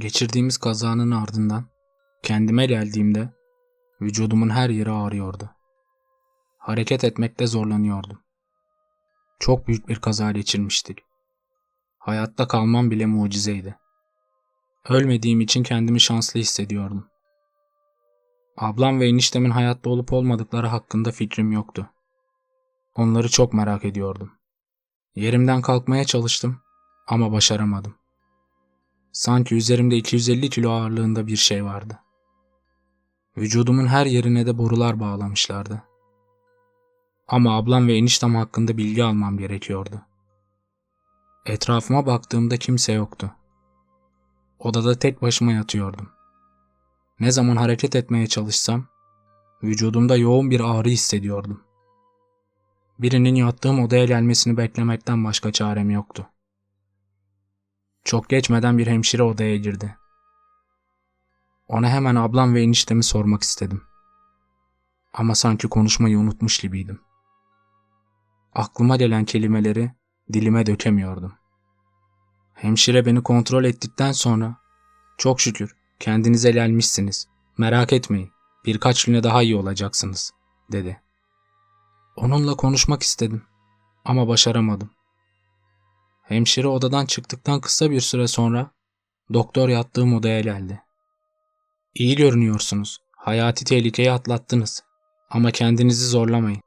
Geçirdiğimiz kazanın ardından kendime geldiğimde vücudumun her yeri ağrıyordu. Hareket etmekte zorlanıyordum. Çok büyük bir kaza geçirmiştik. Hayatta kalmam bile mucizeydi. Ölmediğim için kendimi şanslı hissediyordum. Ablam ve eniştemin hayatta olup olmadıkları hakkında fikrim yoktu. Onları çok merak ediyordum. Yerimden kalkmaya çalıştım ama başaramadım. Sanki üzerimde 250 kilo ağırlığında bir şey vardı. Vücudumun her yerine de borular bağlamışlardı. Ama ablam ve eniştem hakkında bilgi almam gerekiyordu. Etrafıma baktığımda kimse yoktu. Odada tek başıma yatıyordum. Ne zaman hareket etmeye çalışsam, vücudumda yoğun bir ağrı hissediyordum. Birinin yattığım odaya gelmesini beklemekten başka çarem yoktu. Çok geçmeden bir hemşire odaya girdi. Ona hemen ablam ve eniştemi sormak istedim. Ama sanki konuşmayı unutmuş gibiydim. Aklıma gelen kelimeleri dilime dökemiyordum. Hemşire beni kontrol ettikten sonra çok şükür kendinize gelmişsiniz. Merak etmeyin. Birkaç güne daha iyi olacaksınız, dedi. Onunla konuşmak istedim ama başaramadım. Hemşire odadan çıktıktan kısa bir süre sonra doktor yattığım odaya geldi. İyi görünüyorsunuz. Hayati tehlikeyi atlattınız. Ama kendinizi zorlamayın.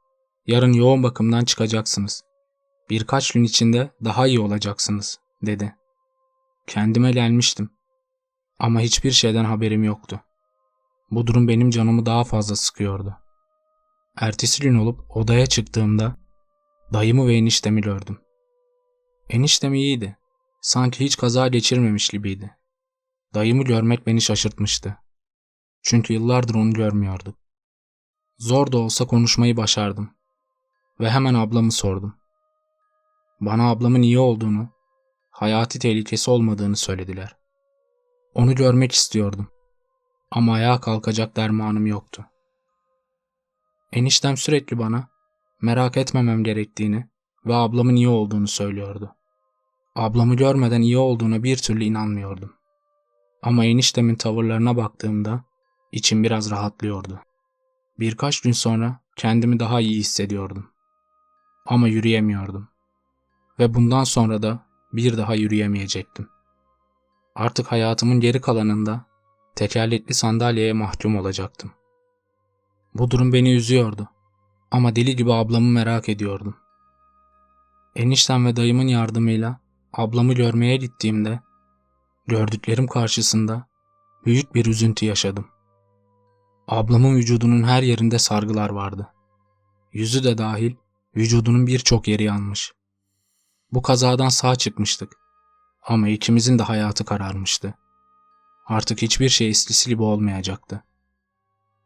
Yarın yoğun bakımdan çıkacaksınız. Birkaç gün içinde daha iyi olacaksınız, dedi. Kendime gelmiştim. Ama hiçbir şeyden haberim yoktu. Bu durum benim canımı daha fazla sıkıyordu. Ertesi gün olup odaya çıktığımda dayımı ve eniştemi gördüm. Eniştem iyiydi. Sanki hiç kaza geçirmemiş gibiydi. Dayımı görmek beni şaşırtmıştı. Çünkü yıllardır onu görmüyorduk. Zor da olsa konuşmayı başardım. Ve hemen ablamı sordum. Bana ablamın iyi olduğunu, hayati tehlikesi olmadığını söylediler. Onu görmek istiyordum. Ama ayağa kalkacak dermanım yoktu. Eniştem sürekli bana merak etmemem gerektiğini ve ablamın iyi olduğunu söylüyordu. Ablamı görmeden iyi olduğuna bir türlü inanmıyordum. Ama eniştemin tavırlarına baktığımda içim biraz rahatlıyordu. Birkaç gün sonra kendimi daha iyi hissediyordum. Ama yürüyemiyordum. Ve bundan sonra da bir daha yürüyemeyecektim. Artık hayatımın geri kalanında tekerlekli sandalyeye mahkum olacaktım. Bu durum beni üzüyordu. Ama deli gibi ablamı merak ediyordum. Eniştem ve dayımın yardımıyla ablamı görmeye gittiğimde gördüklerim karşısında büyük bir üzüntü yaşadım. Ablamın vücudunun her yerinde sargılar vardı. Yüzü de dahil vücudunun birçok yeri yanmış. Bu kazadan sağ çıkmıştık. Ama ikimizin de hayatı kararmıştı. Artık hiçbir şey eskisi gibi olmayacaktı.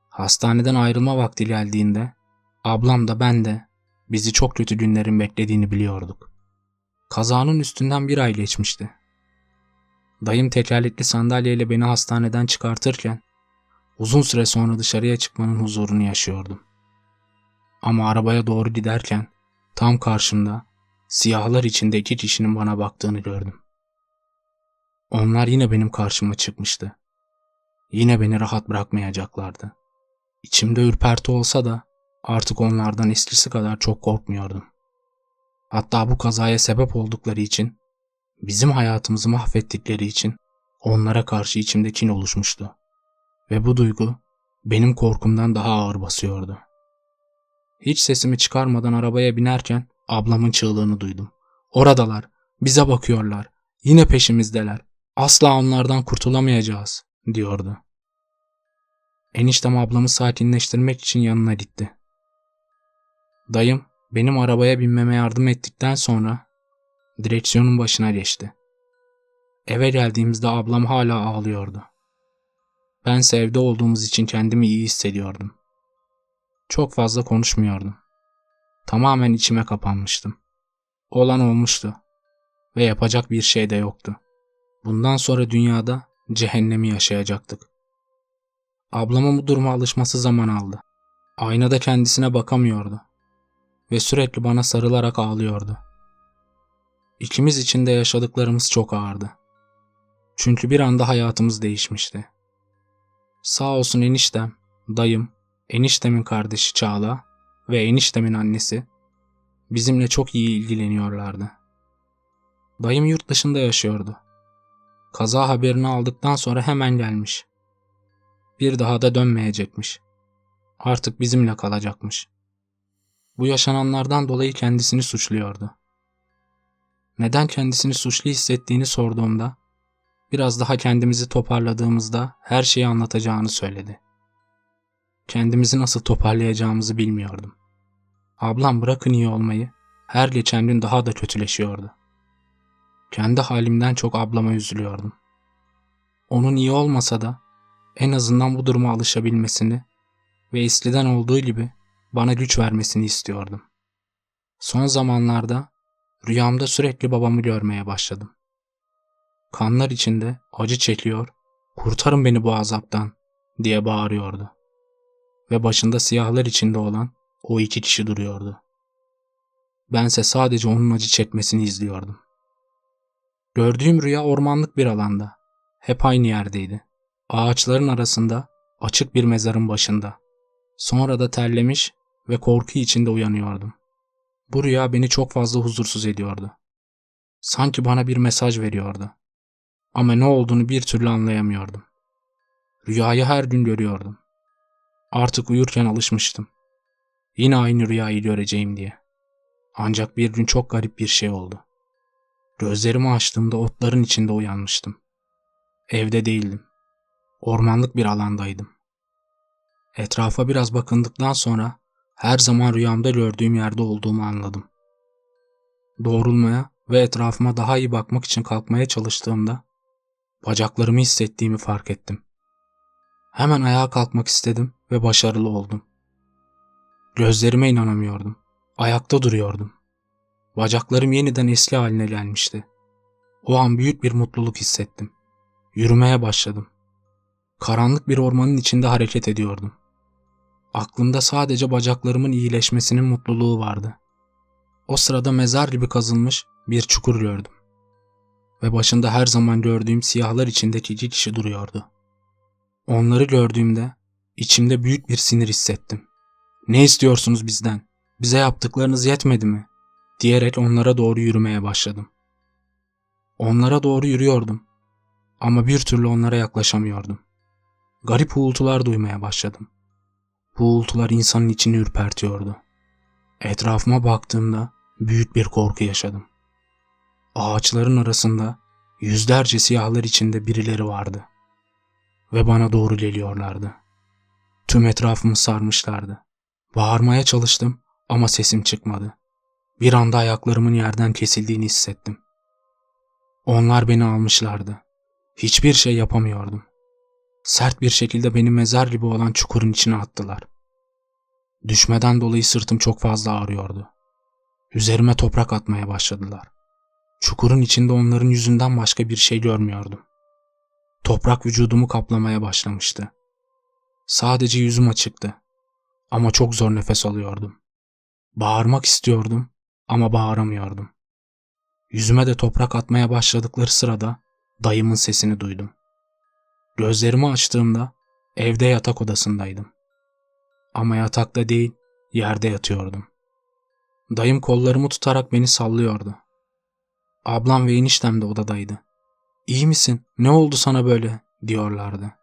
Hastaneden ayrılma vakti geldiğinde ablam da ben de bizi çok kötü günlerin beklediğini biliyorduk. Kazanın üstünden bir ay geçmişti. Dayım tekerlekli sandalyeyle beni hastaneden çıkartırken uzun süre sonra dışarıya çıkmanın huzurunu yaşıyordum. Ama arabaya doğru giderken tam karşımda siyahlar içinde iki kişinin bana baktığını gördüm. Onlar yine benim karşıma çıkmıştı. Yine beni rahat bırakmayacaklardı. İçimde ürperti olsa da artık onlardan eskisi kadar çok korkmuyordum. Hatta bu kazaya sebep oldukları için, bizim hayatımızı mahvettikleri için onlara karşı içimde kin oluşmuştu. Ve bu duygu benim korkumdan daha ağır basıyordu. Hiç sesimi çıkarmadan arabaya binerken ablamın çığlığını duydum. Oradalar, bize bakıyorlar, yine peşimizdeler. Asla onlardan kurtulamayacağız, diyordu. Eniştem ablamı sakinleştirmek için yanına gitti. Dayım benim arabaya binmeme yardım ettikten sonra direksiyonun başına geçti. Eve geldiğimizde ablam hala ağlıyordu. Ben evde olduğumuz için kendimi iyi hissediyordum. Çok fazla konuşmuyordum. Tamamen içime kapanmıştım. Olan olmuştu ve yapacak bir şey de yoktu. Bundan sonra dünyada cehennemi yaşayacaktık. Ablamın bu duruma alışması zaman aldı. Aynada kendisine bakamıyordu ve sürekli bana sarılarak ağlıyordu. İkimiz için de yaşadıklarımız çok ağırdı. Çünkü bir anda hayatımız değişmişti. Sağ olsun eniştem, dayım, eniştemin kardeşi Çağla ve eniştemin annesi bizimle çok iyi ilgileniyorlardı. Dayım yurt dışında yaşıyordu. Kaza haberini aldıktan sonra hemen gelmiş. Bir daha da dönmeyecekmiş. Artık bizimle kalacakmış. Bu yaşananlardan dolayı kendisini suçluyordu. Neden kendisini suçlu hissettiğini sorduğumda biraz daha kendimizi toparladığımızda her şeyi anlatacağını söyledi. Kendimizi nasıl toparlayacağımızı bilmiyordum. Ablam bırakın iyi olmayı her geçen gün daha da kötüleşiyordu. Kendi halimden çok ablama üzülüyordum. Onun iyi olmasa da en azından bu duruma alışabilmesini ve eskiden olduğu gibi bana güç vermesini istiyordum. Son zamanlarda rüyamda sürekli babamı görmeye başladım. Kanlar içinde acı çekiyor, kurtarın beni bu azaptan diye bağırıyordu. Ve başında siyahlar içinde olan o iki kişi duruyordu. Bense sadece onun acı çekmesini izliyordum. Gördüğüm rüya ormanlık bir alanda. Hep aynı yerdeydi. Ağaçların arasında, açık bir mezarın başında. Sonra da terlemiş ve korku içinde uyanıyordum. Bu rüya beni çok fazla huzursuz ediyordu. Sanki bana bir mesaj veriyordu. Ama ne olduğunu bir türlü anlayamıyordum. Rüyayı her gün görüyordum. Artık uyurken alışmıştım. Yine aynı rüyayı göreceğim diye. Ancak bir gün çok garip bir şey oldu. Gözlerimi açtığımda otların içinde uyanmıştım. Evde değildim. Ormanlık bir alandaydım. Etrafa biraz bakındıktan sonra her zaman rüyamda gördüğüm yerde olduğumu anladım. Doğrulmaya ve etrafıma daha iyi bakmak için kalkmaya çalıştığımda bacaklarımı hissettiğimi fark ettim. Hemen ayağa kalkmak istedim ve başarılı oldum. Gözlerime inanamıyordum. Ayakta duruyordum. Bacaklarım yeniden eski haline gelmişti. O an büyük bir mutluluk hissettim. Yürümeye başladım. Karanlık bir ormanın içinde hareket ediyordum. Aklımda sadece bacaklarımın iyileşmesinin mutluluğu vardı. O sırada mezar gibi kazılmış bir çukur gördüm. Ve başında her zaman gördüğüm siyahlar içindeki iki kişi duruyordu. Onları gördüğümde içimde büyük bir sinir hissettim. Ne istiyorsunuz bizden? Bize yaptıklarınız yetmedi mi? Diyerek onlara doğru yürümeye başladım. Onlara doğru yürüyordum. Ama bir türlü onlara yaklaşamıyordum. Garip uğultular duymaya başladım. Bu uğultular insanın içini ürpertiyordu. Etrafıma baktığımda büyük bir korku yaşadım. Ağaçların arasında yüzlerce siyahlar içinde birileri vardı. Ve bana doğru geliyorlardı. Tüm etrafımı sarmışlardı. Bağırmaya çalıştım ama sesim çıkmadı. Bir anda ayaklarımın yerden kesildiğini hissettim. Onlar beni almışlardı. Hiçbir şey yapamıyordum. Sert bir şekilde beni mezar gibi olan çukurun içine attılar. Düşmeden dolayı sırtım çok fazla ağrıyordu. Üzerime toprak atmaya başladılar. Çukurun içinde onların yüzünden başka bir şey görmüyordum. Toprak vücudumu kaplamaya başlamıştı. Sadece yüzüm açıktı. Ama çok zor nefes alıyordum. Bağırmak istiyordum ama bağıramıyordum. Yüzüme de toprak atmaya başladıkları sırada dayımın sesini duydum. Gözlerimi açtığımda evde yatak odasındaydım. Ama yatakta değil, yerde yatıyordum. Dayım kollarımı tutarak beni sallıyordu. Ablam ve eniştem de odadaydı. İyi misin? Ne oldu sana böyle? diyorlardı.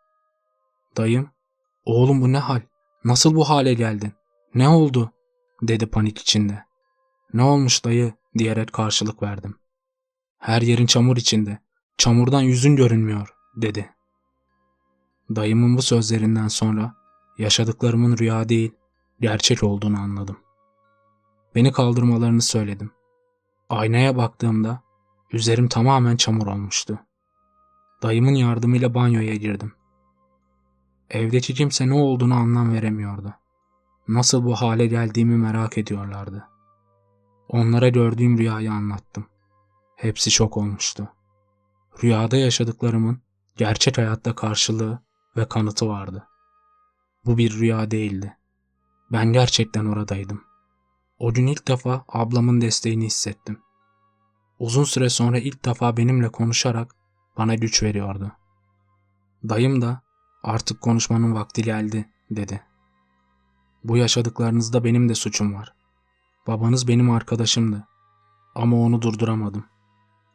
Dayım, oğlum bu ne hal? Nasıl bu hale geldin? Ne oldu? dedi panik içinde. Ne olmuş dayı diyerek karşılık verdim. Her yerin çamur içinde. Çamurdan yüzün görünmüyor dedi. Dayımın bu sözlerinden sonra yaşadıklarımın rüya değil, gerçek olduğunu anladım. Beni kaldırmalarını söyledim. Aynaya baktığımda üzerim tamamen çamur olmuştu. Dayımın yardımıyla banyoya girdim. Evdeki kimse ne olduğunu anlam veremiyordu. Nasıl bu hale geldiğimi merak ediyorlardı. Onlara gördüğüm rüyayı anlattım. Hepsi şok olmuştu. Rüyada yaşadıklarımın gerçek hayatta karşılığı ve kanıtı vardı. Bu bir rüya değildi. Ben gerçekten oradaydım. O gün ilk defa ablamın desteğini hissettim. Uzun süre sonra ilk defa benimle konuşarak bana güç veriyordu. Dayım da, artık konuşmanın vakti geldi, dedi. Bu yaşadıklarınızda benim de suçum var. Babanız benim arkadaşımdı. Ama onu durduramadım.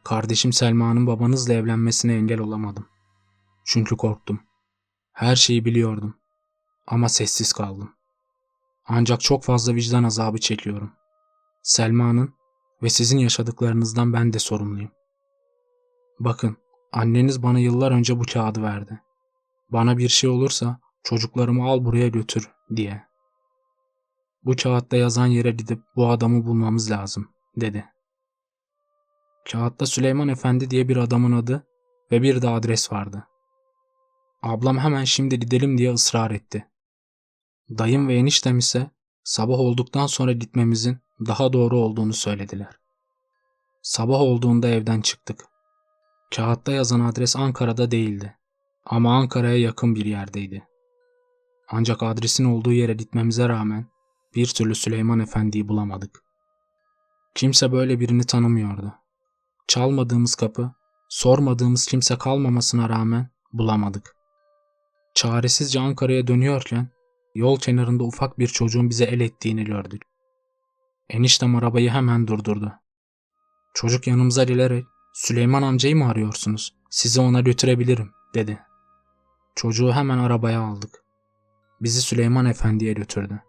Kardeşim Selma'nın babanızla evlenmesine engel olamadım. Çünkü korktum. Her şeyi biliyordum. Ama sessiz kaldım. Ancak çok fazla vicdan azabı çekiyorum. Selma'nın ve sizin yaşadıklarınızdan ben de sorumluyum. Bakın, anneniz bana yıllar önce bu kağıdı verdi. Bana bir şey olursa çocuklarımı al buraya götür diye. Bu kağıtta yazan yere gidip bu adamı bulmamız lazım, dedi. Kağıtta Süleyman Efendi diye bir adamın adı ve bir de adres vardı. Ablam hemen şimdi gidelim diye ısrar etti. Dayım ve eniştem ise sabah olduktan sonra gitmemizin daha doğru olduğunu söylediler. Sabah olduğunda evden çıktık. Kağıtta yazan adres Ankara'da değildi. Ama Ankara'ya yakın bir yerdeydi. Ancak adresin olduğu yere gitmemize rağmen bir türlü Süleyman Efendi'yi bulamadık. Kimse böyle birini tanımıyordu. Çalmadığımız kapı, sormadığımız kimse kalmamasına rağmen bulamadık. Çaresizce Ankara'ya dönüyorken yol kenarında ufak bir çocuğun bize el ettiğini gördük. Eniştem arabayı hemen durdurdu. Çocuk yanımıza gelerek Süleyman amcayı mı arıyorsunuz? Sizi ona götürebilirim dedi. Çocuğu hemen arabaya aldık. Bizi Süleyman Efendi'ye götürdü.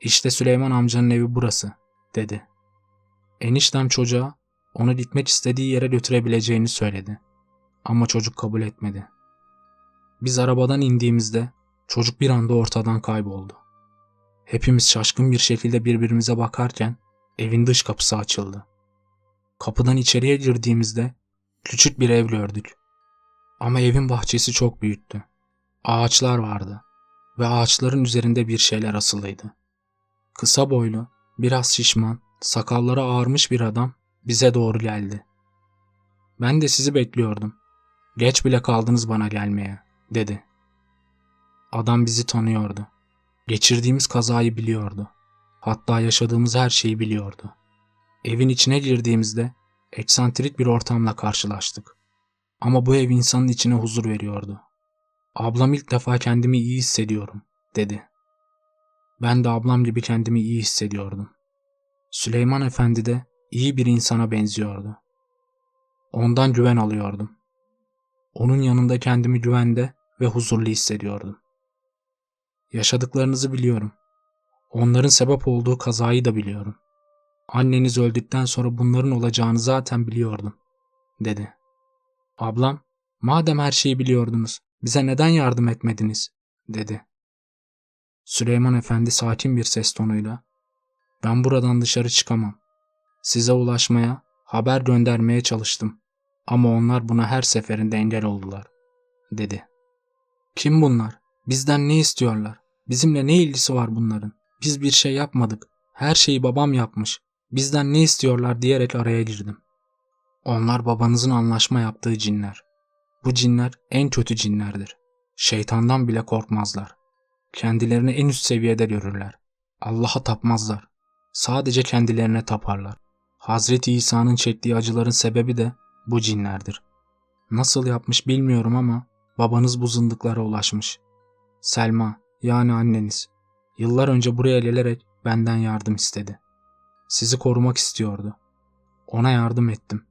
İşte Süleyman amcanın evi burası dedi. Eniştem çocuğa onu gitmek istediği yere götürebileceğini söyledi. Ama çocuk kabul etmedi. Biz arabadan indiğimizde çocuk bir anda ortadan kayboldu. Hepimiz şaşkın bir şekilde birbirimize bakarken evin dış kapısı açıldı. Kapıdan içeriye girdiğimizde küçük bir ev gördük. Ama evin bahçesi çok büyüktü. Ağaçlar vardı ve ağaçların üzerinde bir şeyler asılıydı. Kısa boylu, biraz şişman, sakalları ağarmış bir adam bize doğru geldi. Ben de sizi bekliyordum. Geç bile kaldınız bana gelmeye, dedi. Adam bizi tanıyordu. Geçirdiğimiz kazayı biliyordu. Hatta yaşadığımız her şeyi biliyordu. Evin içine girdiğimizde eksantrik bir ortamla karşılaştık. Ama bu ev insanın içine huzur veriyordu. Ablam ilk defa kendimi iyi hissediyorum, dedi. Ben de ablam gibi kendimi iyi hissediyordum. Süleyman Efendi de iyi bir insana benziyordu. Ondan güven alıyordum. Onun yanında kendimi güvende ve huzurlu hissediyordum. Yaşadıklarınızı biliyorum. Onların sebep olduğu kazayı da biliyorum. Anneniz öldükten sonra bunların olacağını zaten biliyordum, dedi. Ablam, madem her şeyi biliyordunuz, bize neden yardım etmediniz, dedi. Süleyman Efendi sakin bir ses tonuyla, ben buradan dışarı çıkamam. Size ulaşmaya, haber göndermeye çalıştım. Ama onlar buna her seferinde engel oldular, dedi. Kim bunlar? Bizden ne istiyorlar? Bizimle ne ilgisi var bunların? Biz bir şey yapmadık. Her şeyi babam yapmış. Bizden ne istiyorlar diyerek araya girdim. Onlar babanızın anlaşma yaptığı cinler. Bu cinler en kötü cinlerdir. Şeytandan bile korkmazlar. Kendilerini en üst seviyede görürler. Allah'a tapmazlar. Sadece kendilerine taparlar. Hazreti İsa'nın çektiği acıların sebebi de bu cinlerdir. Nasıl yapmış bilmiyorum ama babanız bu zındıklara ulaşmış. Selma yani anneniz yıllar önce buraya gelerek benden yardım istedi. Sizi korumak istiyordu. Ona yardım ettim.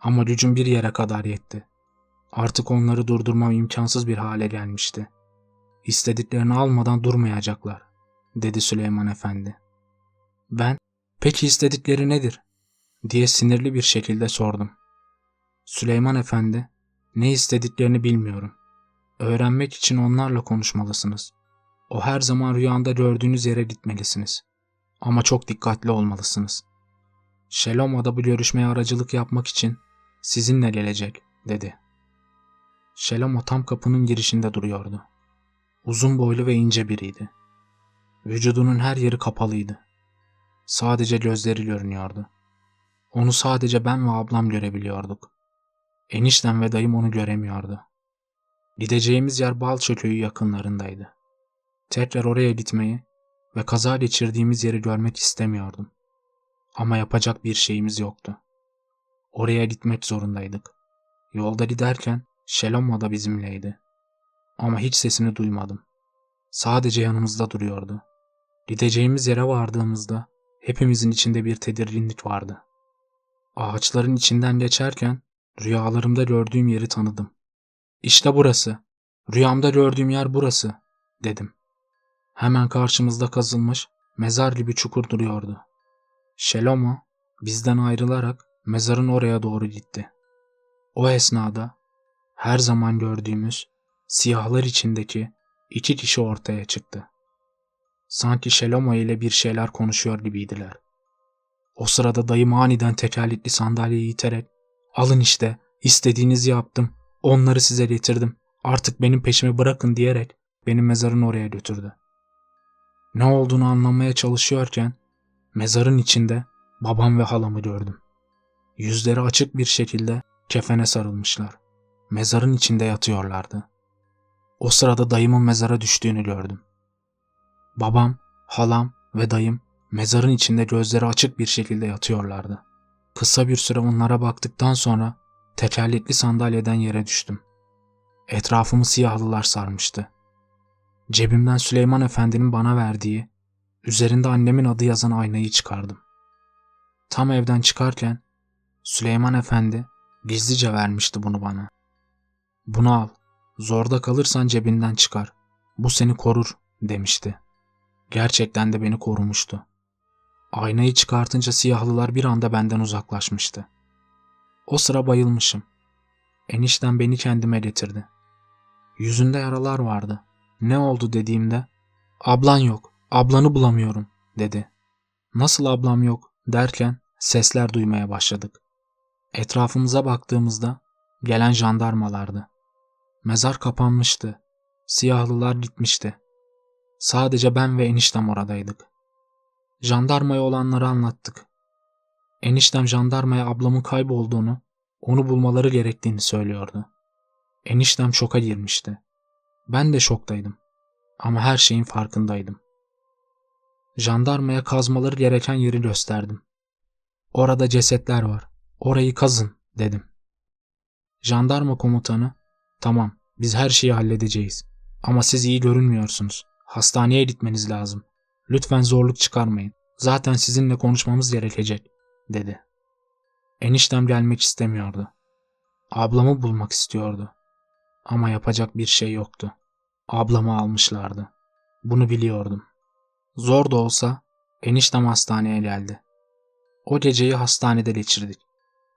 Ama gücüm bir yere kadar yetti. Artık onları durdurmam imkansız bir hale gelmişti. İstediklerini almadan durmayacaklar, dedi Süleyman Efendi. Ben, peki istedikleri nedir? diye sinirli bir şekilde sordum. Süleyman Efendi, ne istediklerini bilmiyorum. Öğrenmek için onlarla konuşmalısınız. O her zaman rüyanda gördüğünüz yere gitmelisiniz. Ama çok dikkatli olmalısınız. Şeloma'da bu görüşmeye aracılık yapmak için sizinle gelecek, dedi. Şelomo tam kapının girişinde duruyordu. Uzun boylu ve ince biriydi. Vücudunun her yeri kapalıydı. Sadece gözleri görünüyordu. Onu sadece ben ve ablam görebiliyorduk. Eniştem ve dayım onu göremiyordu. Gideceğimiz yer Balço köyü yakınlarındaydı. Tekrar oraya gitmeyi ve kaza geçirdiğimiz yeri görmek istemiyordum. Ama yapacak bir şeyimiz yoktu. Oraya gitmek zorundaydık. Yolda giderken Şeloma da bizimleydi. Ama hiç sesini duymadım. Sadece yanımızda duruyordu. Gideceğimiz yere vardığımızda hepimizin içinde bir tedirginlik vardı. Ağaçların içinden geçerken rüyalarımda gördüğüm yeri tanıdım. İşte burası. Rüyamda gördüğüm yer burası, dedim. Hemen karşımızda kazılmış mezar gibi çukur duruyordu. Şelomo bizden ayrılarak mezarın oraya doğru gitti. O esnada her zaman gördüğümüz siyahlar içindeki iki kişi ortaya çıktı. Sanki Şelomo ile bir şeyler konuşuyor gibiydiler. O sırada dayım aniden tekerlekli sandalyeyi iterek alın işte istediğinizi yaptım onları size getirdim artık benim peşimi bırakın diyerek beni mezarın oraya götürdü. Ne olduğunu anlamaya çalışıyorken mezarın içinde babam ve halamı gördüm. Yüzleri açık bir şekilde kefene sarılmışlar. Mezarın içinde yatıyorlardı. O sırada dayımın mezara düştüğünü gördüm. Babam, halam ve dayım mezarın içinde gözleri açık bir şekilde yatıyorlardı. Kısa bir süre onlara baktıktan sonra tekerlekli sandalyeden yere düştüm. Etrafımı siyahlılar sarmıştı. Cebimden Süleyman Efendi'nin bana verdiği, üzerinde annemin adı yazan aynayı çıkardım. Tam evden çıkarken Süleyman Efendi gizlice vermişti bunu bana. Bunu al, zorda kalırsan cebinden çıkar. Bu seni korur demişti. Gerçekten de beni korumuştu. Aynayı çıkartınca siyahlılar bir anda benden uzaklaşmıştı. O sıra bayılmışım. Enişten beni kendime getirdi. Yüzünde yaralar vardı. Ne oldu dediğimde ablan yok, ablanı bulamıyorum dedi. Nasıl ablam yok derken sesler duymaya başladık. Etrafımıza baktığımızda gelen jandarmalardı. Mezar kapanmıştı. Siyahlılar gitmişti. Sadece ben ve eniştem oradaydık. Jandarmaya olanları anlattık. Eniştem jandarmaya ablamın kaybolduğunu, onu bulmaları gerektiğini söylüyordu. Eniştem şoka girmişti. Ben de şoktaydım. Ama her şeyin farkındaydım. Jandarmaya kazmaları gereken yeri gösterdim. Orada cesetler var. Orayı kazın dedim. Jandarma komutanı, tamam biz her şeyi halledeceğiz. Ama siz iyi görünmüyorsunuz. Hastaneye gitmeniz lazım. Lütfen zorluk çıkarmayın. Zaten sizinle konuşmamız gerekecek, dedi. Eniştem gelmek istemiyordu. Ablamı bulmak istiyordu. Ama yapacak bir şey yoktu. Ablamı almışlardı. Bunu biliyordum. Zor da olsa eniştem hastaneye geldi. O geceyi hastanede geçirdik.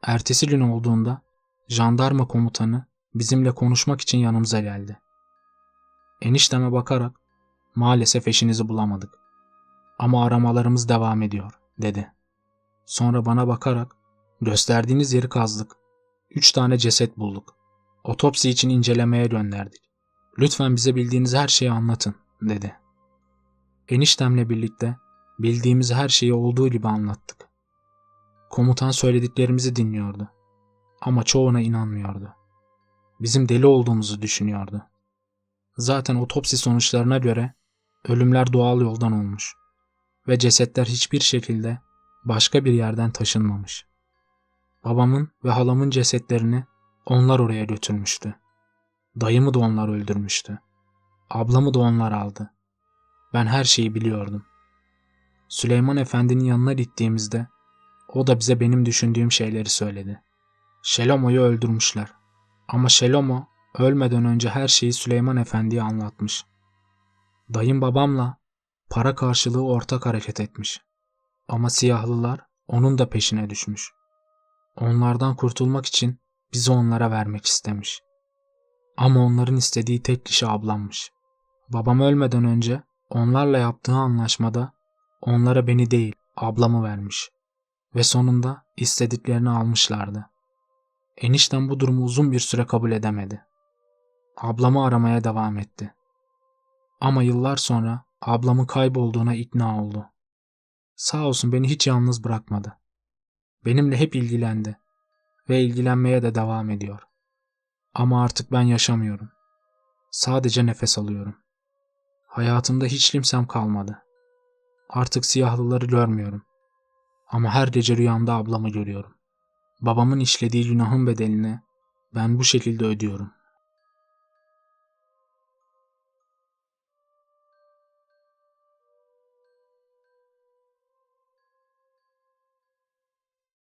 Ertesi gün olduğunda jandarma komutanı bizimle konuşmak için yanımıza geldi. Enişteme bakarak maalesef eşinizi bulamadık. Ama aramalarımız devam ediyor dedi. Sonra bana bakarak gösterdiğiniz yeri kazdık. Üç tane ceset bulduk. Otopsi için incelemeye gönderdik. Lütfen bize bildiğiniz her şeyi anlatın dedi. Eniştemle birlikte bildiğimiz her şeyi olduğu gibi anlattık. Komutan söylediklerimizi dinliyordu. Ama çoğuna inanmıyordu. Bizim deli olduğumuzu düşünüyordu. Zaten otopsi sonuçlarına göre ölümler doğal yoldan olmuş ve cesetler hiçbir şekilde başka bir yerden taşınmamış. Babamın ve halamın cesetlerini onlar oraya götürmüştü. Dayımı da onlar öldürmüştü. Ablamı da onlar aldı. Ben her şeyi biliyordum. Süleyman Efendi'nin yanına gittiğimizde o da bize benim düşündüğüm şeyleri söyledi. Şelomo'yu öldürmüşler. Ama Şelomo ölmeden önce her şeyi Süleyman Efendi'ye anlatmış. Dayım babamla para karşılığı ortak hareket etmiş. Ama siyahlılar onun da peşine düşmüş. Onlardan kurtulmak için bizi onlara vermek istemiş. Ama onların istediği tek kişi ablammış. Babam ölmeden önce onlarla yaptığı anlaşmada onlara beni değil ablamı vermiş. Ve sonunda istediklerini almışlardı. Eniştem bu durumu uzun bir süre kabul edemedi. Ablamı aramaya devam etti. Ama yıllar sonra ablamın kaybolduğuna ikna oldu. Sağ olsun beni hiç yalnız bırakmadı. Benimle hep ilgilendi ve ilgilenmeye de devam ediyor. Ama artık ben yaşamıyorum. Sadece nefes alıyorum. Hayatımda hiç kimsem kalmadı. Artık siyahlıları görmüyorum. Ama her gece rüyamda ablamı görüyorum. Babamın işlediği günahın bedelini Ben bu şekilde ödüyorum.